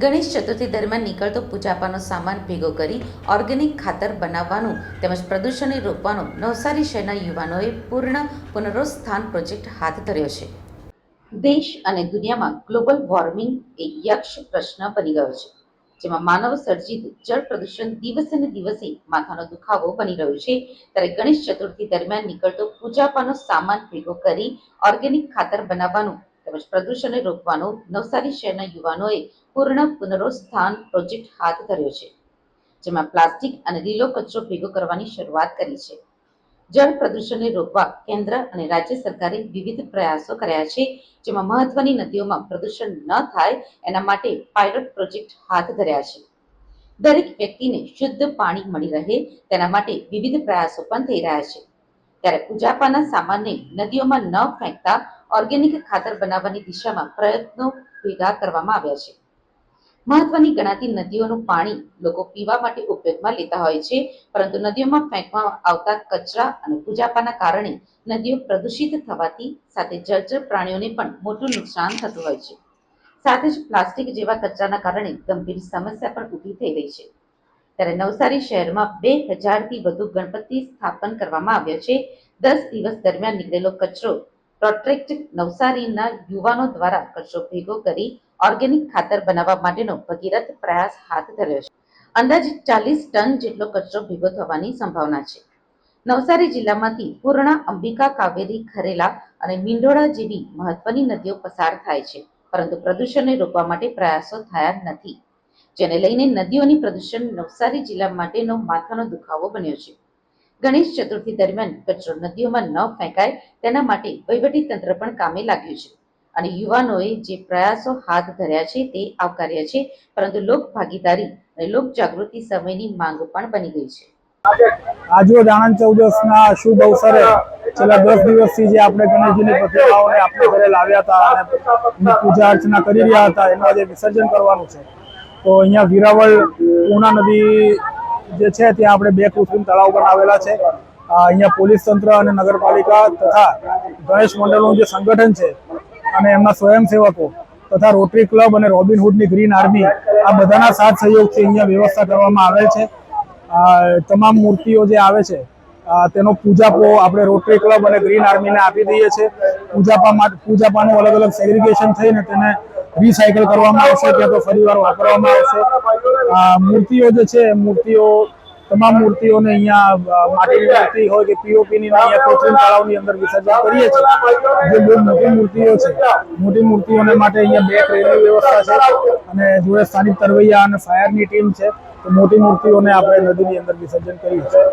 ગણેશ ચતુર્થી દરમિયાન નીકળતો પૂજાપાનો સામાન ભેગો કરી ઓર્ગેનિક ખાતર બનાવવાનું તેમજ પ્રદૂષણને રોકવાનો નવસારી શહેરના યુવાનોએ પૂર્ણ પુનરોત્થાન પ્રોજેક્ટ હાથ ધર્યો છે. દેશ અને દુનિયામાં ગ્લોબલ વોર્મિંગ એ યક્ષ પ્રશ્ન બની ગયો છે, જેમાં માનવ સર્જિત જળ પ્રદૂષણ દિવસે ને દિવસે માથાનો દુખાવો બની રહ્યો છે. ત્યારે ગણેશ ચતુર્થી દરમિયાન નીકળતો પૂજાપાનો સામાન ભેગો કરી ઓર્ગેનિક ખાતર બનાવવાનું પ્રદૂષણને રોકવાનો નવસારી શહેરના યુવાનોએ પૂર્ણ પુનરોત્થાન પ્રોજેક્ટ હાથ ધર્યો છે, જેમાં પ્લાસ્ટિક અને લીલો કચરો ભેગો કરવાની શરૂઆત કરી છે. જળ પ્રદૂષણને રોકવા કેન્દ્ર અને રાજ્ય સરકારે વિવિધ પ્રયાસો કર્યા છે, જેમાં મહત્વની નદીઓમાં પ્રદૂષણ ન થાય એના માટે પાયલોટ પ્રોજેક્ટ હાથ ધર્યા છે. દરેક વ્યક્તિને શુદ્ધ પાણી મળી રહે તેના માટે વિવિધ પ્રયાસો પણ થઈ રહ્યા છે. ત્યારે પૂજાપાના સામાનને નદીઓમાં ન ફેંકતા ઓર્ગેનિક ખાતર બનાવવાની દિશામાં પ્રયત્નો ભેગા કરવામાં આવ્યા છે. મહત્વની ગણાતી નદીઓનું પાણી લોકો પીવા માટે ઉપયોગમાં લેતા હોય છે, પરંતુ નદીઓમાં ફેંકવામાં આવતા કચરા અને પૂજાપાના કારણે નદીઓ પ્રદૂષિત થવાથી સાથે જળચર પ્રાણીઓને પણ મોટું નુકસાન થતું હોય છે. સાથે જ પ્લાસ્ટિક જેવા કચરાના કારણે ગંભીર સમસ્યા પણ ઊભી થઈ રહી છે. ત્યારે નવસારી શહેરમાં બે હજારથી વધુ ગણપતિ સ્થાપન કરવામાં આવ્યો છે. દસ દિવસ દરમિયાન નીકળેલો કચરો પ્રોટ્રેક્ટ નવસારીના યુવાનો દ્વારા કચરો ભેગો કરી ઓર્ગેનિક ખાતર બનાવવા માટેનો ભગીરથ પ્રયાસ હાથ ધર્યો છે. અંદાજિત ચાલીસ ટન જેટલો કચરો ભેગો થવાની સંભાવના છે. નવસારી જિલ્લામાંથી પૂર્ણા અંબિકા કાવેરી, ખરેલા અને મીંડોળા જેવી મહત્વની નદીઓ પસાર થાય છે, પરંતુ પ્રદૂષણને રોકવા માટે પ્રયાસો થયા નથી. જેને લઈને નદીઓની પ્રદૂષણ નવસારી જિલ્લા માટેનો માથાનો દુખાવો બન્યો છે. ગણેશ ચતુર્થી દરમિયાન કચરો નદીઓમાં ન ફેંકાય તેના માટે વહીવટી તંત્ર પણ કામે લાગ્યું છે. અને યુવાનોએ જે પ્રયાસો હાથ ધર્યા છે તે આવકાર્ય છે, પરંતુ લોક ભાગીદારી અને લોક જાગૃતિ સમયની માંગ પણ બની ગઈ છે. આજરોજ આણંદ ચૌદસના શુભ અવસરે છેલ્લા દસ દિવસથી જે આપણે ગણેશજીની પ્રતિમાઓને આપણે ઘરે લાવ્યા હતા અને પૂજા અર્ચના કરી રહ્યા હતા, એનું આજે વિસર્જન કરવાનું છે. તો અહીંયા વિરાવળ પૂર્ણા નદી જે છે ત્યાં આપણે બે કૃત્રિમ તળાવ બનાવેલા છે. અહીંયા પોલીસ તંત્ર અને નગરપાલિકા તથા ગણેશ મંડળનું જે સંગઠન છે અને એમના સ્વયંસેવકો તથા રોટરી ક્લબ અને રોબિનહુડની ગ્રીન આર્મી આ બધાના સાથ સહયોગથી અહીંયા વ્યવસ્થા કરવામાં આવેલ છે. તમામ મૂર્તિઓ જે આવે છે તેનો પૂજાપો આપણે રોટરી ક્લબ અને ગ્રીન આર્મીને આપી દઈએ છીએ. પૂજાપા માટે, પૂજાપાનું અલગ અલગ સેગ્રિગેશન થઈને તેને રિસાયકલ કરવામાં આવશે, ત્યાં તો ફરીવાર વાપરવામાં આવશે. મૂર્તિઓ જે છે, મૂર્તિઓ, તમામ મૂર્તિઓને અહીંયા માટી મૂર્તિ હોય કે પીઓપીની અહીંયા કૃત્રિમ તળાવની અંદર વિસર્જન કરીએ છીએ. જે બહુ મોટી મૂર્તિઓ છે. મોટી મૂર્તિઓને માટે અહીંયા બે ટ્રેનની વ્યવસ્થા છે અને જોડે સ્થાનિક તરવૈયા અને ફાયરની ટીમ છે. તો મોટી મૂર્તિઓને આપણે નદીની અંદર વિસર્જન કરીએ છીએ.